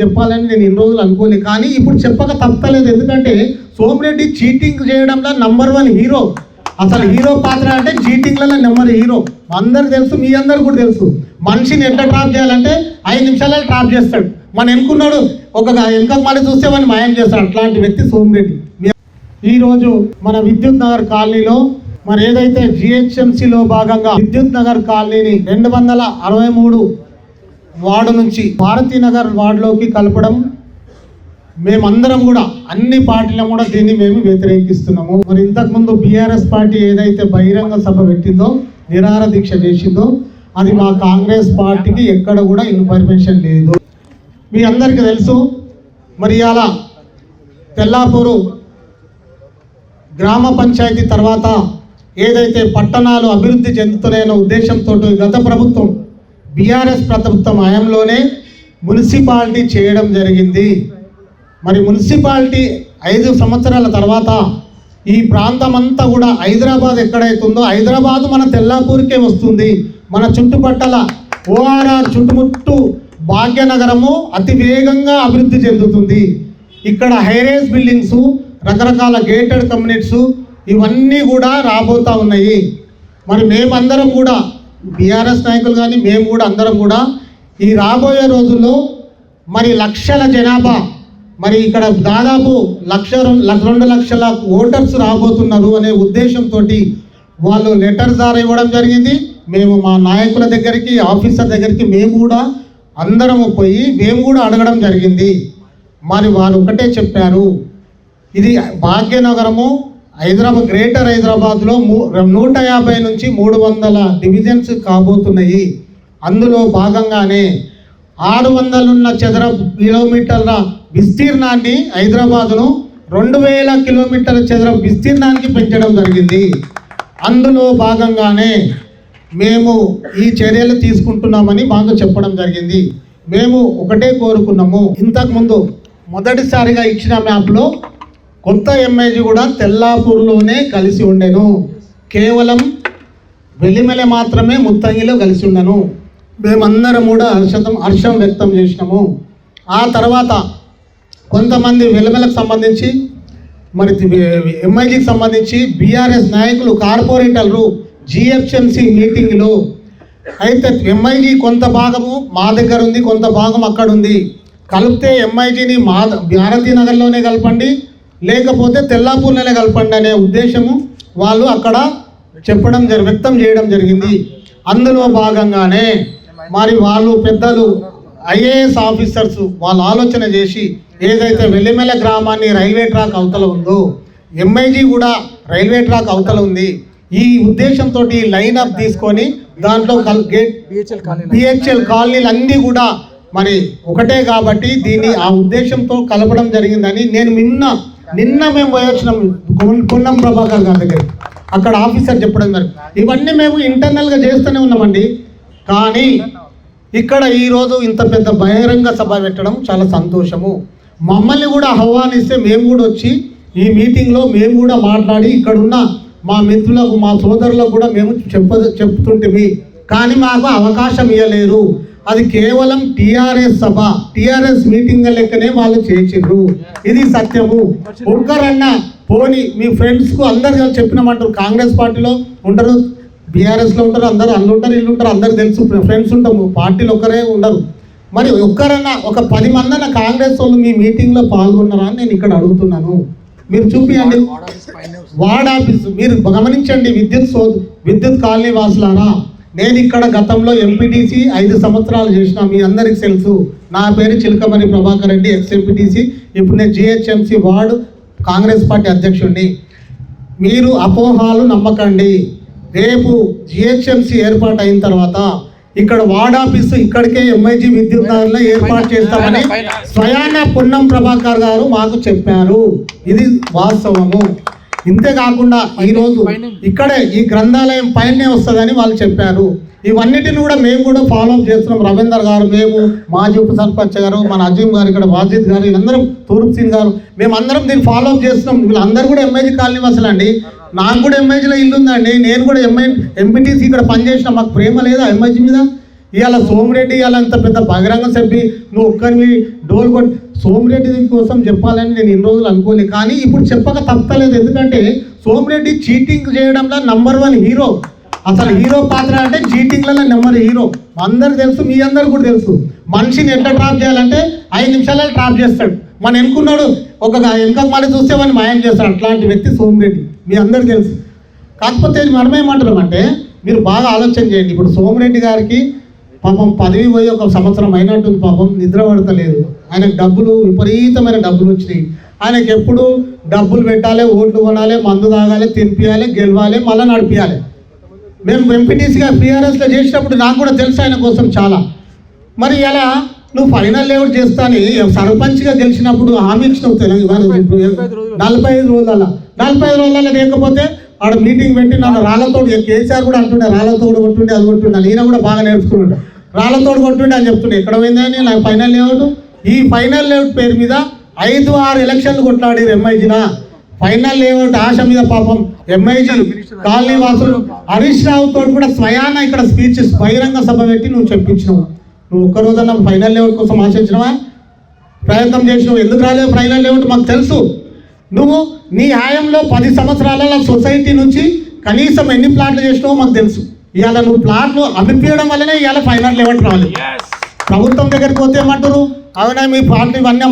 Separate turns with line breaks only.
చెప్పాలని నేను ఇన్ని రోజులు అనుకోలేదు కానీ ఇప్పుడు చెప్పక తప్పలేదు. ఎందుకంటే సోమిరెడ్డి చీటింగ్ చేయడంలో నంబర్ వన్ హీరో అసలు హీరో పాత్ర అంటే చీటింగ్లలో నెంబర్ హీరో అందరు తెలుసు మీ అందరు కూడా తెలుసు. మనిషిని ఎట్లా ట్రాప్ చేయాలంటే ఐదు నిమిషాలలో ట్రాప్ చేస్తాడు. మన ఎన్నుకున్నాడు ఒక వెనక మళ్ళీ చూస్తే మనం మాయం చేస్తాడు. అట్లాంటి వ్యక్తి సోమిరెడ్డి. ఈరోజు మన విద్యుత్ నగర్ కాలనీలో మరి ఏదైతే జిహెచ్ఎంసీలో భాగంగా విద్యుత్ నగర్ కాలనీని రెండు వందల అరవై మూడు వార్డు నుంచి భారతీనగర్ వార్డులోకి కలపడం మేమందరం కూడా అన్ని పార్టీలు కూడా దీన్ని మేము వ్యతిరేకిస్తున్నాము. మరి ఇంతకుముందు బీఆర్ఎస్ పార్టీ ఏదైతే బహిరంగ సభ పెట్టిందో నిరార దీక్ష చేసిందో అది మా కాంగ్రెస్ పార్టీకి ఎక్కడ కూడా ఇన్ఫర్మేషన్ లేదు. మీ అందరికీ తెలుసు మరి అలా తెల్లాపూరు గ్రామ పంచాయతీ తర్వాత ఏదైతే పట్టణాలు అభివృద్ధి చెందుతున్నాయన్న ఉద్దేశంతో గత ప్రభుత్వం బీఆర్ఎస్ ప్రభుత్వం హయాంలోనే మున్సిపాలిటీ చేయడం జరిగింది. మరి మున్సిపాలిటీ ఐదు సంవత్సరాల తర్వాత ఈ ప్రాంతం అంతా కూడా హైదరాబాద్ ఎక్కడైతుందో హైదరాబాద్ మన తెల్లాపూర్కే వస్తుంది. మన చుట్టుపక్కల ఓఆర్ఆర్ చుట్టుముట్టు భాగ్యనగరము అతి వేగంగా అభివృద్ధి చెందుతుంది. ఇక్కడ హైరేజ్ బిల్డింగ్స్ రకరకాల గేటెడ్ కమ్యూనిటీస్ ఇవన్నీ కూడా రాబోతా ఉన్నాయి. మరి మేమందరం కూడా బీఆర్ఎస్ నాయకులు కానీ మేము కూడా అందరం కూడా ఈ రాబోయే రోజుల్లో మరి లక్షల జనాభా మరి ఇక్కడ దాదాపు లక్ష రెండు రెండు లక్షల ఓటర్స్ రాబోతున్నారు అనే ఉద్దేశంతో వాళ్ళు లెటర్ ద్వారా ఇవ్వడం జరిగింది. మేము మా నాయకుల దగ్గరికి ఆఫీసర్ దగ్గరికి మేము కూడా అందరము పోయి మేము కూడా అడగడం జరిగింది. మరి వారు ఒకటే చెప్పారు. ఇది భాగ్యనగరము హైదరాబాద్ గ్రేటర్ హైదరాబాద్లో మూ నూట యాభై నుంచి మూడు వందల డివిజన్స్ కాబోతున్నాయి. అందులో భాగంగానే ఆరు వందలున్న చదరపు కిలోమీటర్ల విస్తీర్ణాన్ని హైదరాబాదును రెండు వేల కిలోమీటర్ల చదరపు విస్తీర్ణానికి పెంచడం జరిగింది. అందులో భాగంగానే మేము ఈ చర్యలు తీసుకుంటున్నామని మాకు చెప్పడం జరిగింది. మేము ఒకటే కోరుకున్నాము. ఇంతకుముందు మొదటిసారిగా ఇచ్చిన మ్యాప్లో కొత్త ఎంఐజీ కూడా తెల్లాపూర్లోనే కలిసి ఉండెను. కేవలం వెలిమెల మాత్రమే ముత్తంగిలో కలిసి ఉండను. మేమందరం కూడా హర్షతం హర్షం వ్యక్తం చేసినాము. ఆ తర్వాత కొంతమంది వెలిమెలకు సంబంధించి మరి ఎంఐజీకి సంబంధించి బీఆర్ఎస్ నాయకులు కార్పొరేటర్లు జిహెచ్ఎంసి మీటింగ్లో అయితే ఎంఐజీ కొంత భాగము మా దగ్గర ఉంది కొంత భాగం అక్కడ ఉంది కలిపితే ఎంఐజీని మా భారతీనగర్లోనే కలపండి లేకపోతే తెల్లాపూర్లోనే కలపండి అనే ఉద్దేశము వాళ్ళు అక్కడ చెప్పడం జరి వ్యక్తం చేయడం జరిగింది. అందులో భాగంగానే మరి వాళ్ళు పెద్దలు ఐఏఎస్ ఆఫీసర్స్ వాళ్ళు ఆలోచన చేసి ఏదైతే వెల్లిమెల గ్రామాన్ని రైల్వే ట్రాక్ అవతల ఉందో ఎంఐజీ కూడా రైల్వే ట్రాక్ అవతల ఉంది. ఈ ఉద్దేశంతో లైన్ అప్ తీసుకొని దాంట్లో గేట్
బిహెచ్ఎల్
కాలనీలు అన్నీ కూడా మరి ఒకటే కాబట్టి దీన్ని ఆ ఉద్దేశంతో కలపడం జరిగిందని నేను నిన్న నిన్న మేము పోయొచ్చినాం కొన్- పొన్నం ప్రభాకర్ గారి దగ్గర అక్కడ ఆఫీసర్ చెప్పడం జరిగింది. ఇవన్నీ మేము ఇంటర్నల్గా చేస్తూనే ఉన్నామండి. కానీ ఇక్కడ ఈరోజు ఇంత పెద్ద బహిరంగ సభ పెట్టడం చాలా సంతోషము. మమ్మల్ని కూడా ఆహ్వానిస్తే మేము కూడా వచ్చి ఈ మీటింగ్లో మేము కూడా మాట్లాడి ఇక్కడున్న మా మిత్రులకు మా సోదరులకు కూడా మేము చెప్ప చెప్తుంటిమి. కానీ మాకు అవకాశం ఇవ్వలేరు అది కేవలం టిఆర్ఎస్ సభ టిఆర్ఎస్ మీటింగ్ లెక్కనే వాళ్ళు చేసిండ్రు ఇది సత్యము. ఒక్కరన్నా పోని మీ ఫ్రెండ్స్కు అందరు చెప్పినామంటారు కాంగ్రెస్ పార్టీలో ఉంటారు బీఆర్ఎస్లో ఉంటారు అందరు అల్లు ఉంటారు ఇల్లు ఉంటారు అందరు తెలుసు. ఫ్రెండ్స్ ఉంటాము పార్టీలు ఒక్కరే ఉండరు. మరి ఒక్కరన్నా ఒక పది మంది అన్న కాంగ్రెస్ వాళ్ళు మీ మీటింగ్లో పాల్గొన్నారా అని నేను ఇక్కడ అడుగుతున్నాను. మీరు చూపియండి. వార్డ్ ఆఫీస్ మీరు గమనించండి విద్యుత్ సో విద్యుత్ కాలనీ వాసులారా. నేను ఇక్కడ గతంలో ఎంపీటీసీ ఐదు సంవత్సరాలు చేసిన మీ అందరికి తెలుసు. నా పేరు చిలకమణి ప్రభాకర్ రెడ్డి ఎక్స్ ఎంపీటీసీ ఇప్పుడు నేను జిహెచ్ఎంసీ వార్డు కాంగ్రెస్ పార్టీ అధ్యక్షుడిని. మీరు అపోహాలు నమ్మకండి. రేపు జిహెచ్ఎంసీ ఏర్పాటు అయిన తర్వాత ఇక్కడ వార్డ్ ఆఫీసు ఇక్కడికే ఎంఐజీ విద్యుత్ నగర్లో ఏర్పాటు చేస్తామని స్వయాన పొన్నం ప్రభాకర్ గారు మాకు చెప్పారు. ఇది వాస్తవము. ఇంతే కాకుండా ఈరోజు ఇక్కడే ఈ గ్రంథాలయం పైనే వస్తుందని వాళ్ళు చెప్పారు. ఇవన్నిటిని కూడా మేము కూడా ఫాలో అప్ చేస్తున్నాం. రవీందర్ గారు మేము మాజీ ఉప సర్పంచ్ గారు మన అజీమ్ గారు ఇక్కడ వాజిద్ గారు వీళ్ళందరం తూర్పు సింగ్ గారు మేము అందరం దీన్ని ఫాలో అప్ చేస్తున్నాం. వీళ్ళందరూ కూడా ఎంఐజీ కాలనీ వసలండి. నాకు కూడా ఎంఐజీలో ఇల్లు ఉందండి. నేను కూడా ఎంఐ ఎంపీటీసీ ఇక్కడ పనిచేసిన. మాకు ప్రేమ లేదా ఎంఐజీ మీద? ఇవాళ సోమిరెడ్డి ఇవాళ అంత పెద్ద బహిరంగ సభ్యి నువ్వు ఒక్కరివి డోల్ కొట్టి సోమిరెడ్డి కోసం చెప్పాలని నేను ఇన్ని రోజులు అనుకోలే కానీ ఇప్పుడు చెప్పక తప్పలేదు. ఎందుకంటే సోమిరెడ్డి చీటింగ్ చేయడంలో నంబర్ వన్ హీరో అసలు హీరో పాత్ర అంటే చీటింగ్లలో నెంబర్ హీరో అందరికి తెలుసు మీ అందరు కూడా తెలుసు. మనిషిని ఎట్లా ట్రాప్ చేయాలంటే ఐదు నిమిషాలలో ట్రాప్ చేస్తాడు. మన ఎన్నుకున్నాడు ఒక వెనుక మరి చూస్తే వాడిని మాయం చేస్తాడు. అట్లాంటి వ్యక్తి సోమిరెడ్డి. మీ అందరికి తెలుసు. కాకపోతే మనమేమంటారు అంటే మీరు బాగా ఆలోచన చేయండి. ఇప్పుడు సోమిరెడ్డి గారికి పాపం పదవి పోయి ఒక సంవత్సరం అయినట్టుంది పాపం నిద్ర పడతలేదు. ఆయనకు డబ్బులు విపరీతమైన డబ్బులు వచ్చినాయి. ఆయనకి ఎప్పుడు డబ్బులు పెట్టాలి ఓట్లు కొనాలి మందు తాగాలి తినిపించాలి గెలవాలి మళ్ళీ నడిపించాలి మేము ఎంపీటీసీగా పీఆర్ఎస్లో చేసినప్పుడు నాకు కూడా తెలుసు ఆయన కోసం చాలా. మరి ఇలా నువ్వు ఫైనల్ లేఅవుట్ చేస్తాని. సర్పంచ్గా గెలిచినప్పుడు హామీ ఇచ్చినావు తెలంగాణ. నలభై ఐదు రోజుల. నలభై ఐదు రోజుల లేకపోతే ఆడ మీటింగ్ పెట్టి నన్ను రాళ్ళతోడు కేసీఆర్ కూడా అంటుండే రాళ్ళతోడు కొట్టుండే అది కొట్టుండే ఈయన కూడా బాగా నేర్చుకుంటుండే రాళ్ళతోడు కొట్టుండే అని చెప్తుండే ఎక్కడ పోయిందని నాకు ఫైనల్ లేఅవుట్ ఈ ఫైనల్ లేఅవుట్ పేరు మీద ఐదు ఆరు ఎలక్షన్లు కొట్లాడి ఎంఐజీన ఫైనల్ లేఅవుట్ ఆశ మీద పాపం ఎంఐజీ కాలనీ వాసులు హరీష్ రావు తోడు కూడా స్వయాన ఇక్కడ స్పీచ్ బహిరంగ సభ పెట్టి నువ్వు చెప్పించినావు? నువ్వు ఒక్కరోజన్నా ఫైనల్ లేఅవుట్ కోసం ఆశించినవా? ప్రయత్నం చేసినావు? ఎందుకు రాలేదు ఫైనల్ లేఅవుట్ మాకు తెలుసు. నువ్వు నీ హాయంలో పది సంవత్సరాల సొసైటీ నుంచి కనీసం ఎన్ని ప్లాట్లు చేసినావో మాకు తెలుసు. ఇవాళ నువ్వు ప్లాట్లు అమ్మిపియడం వల్లనే ఇవాళ ఫైనల్ లేఅవుట్ రావాలి. ప్రభుత్వం దగ్గరికి పోతే ఏమంటారు? అవునా మీ ప్లాట్లు ఇవన్నీ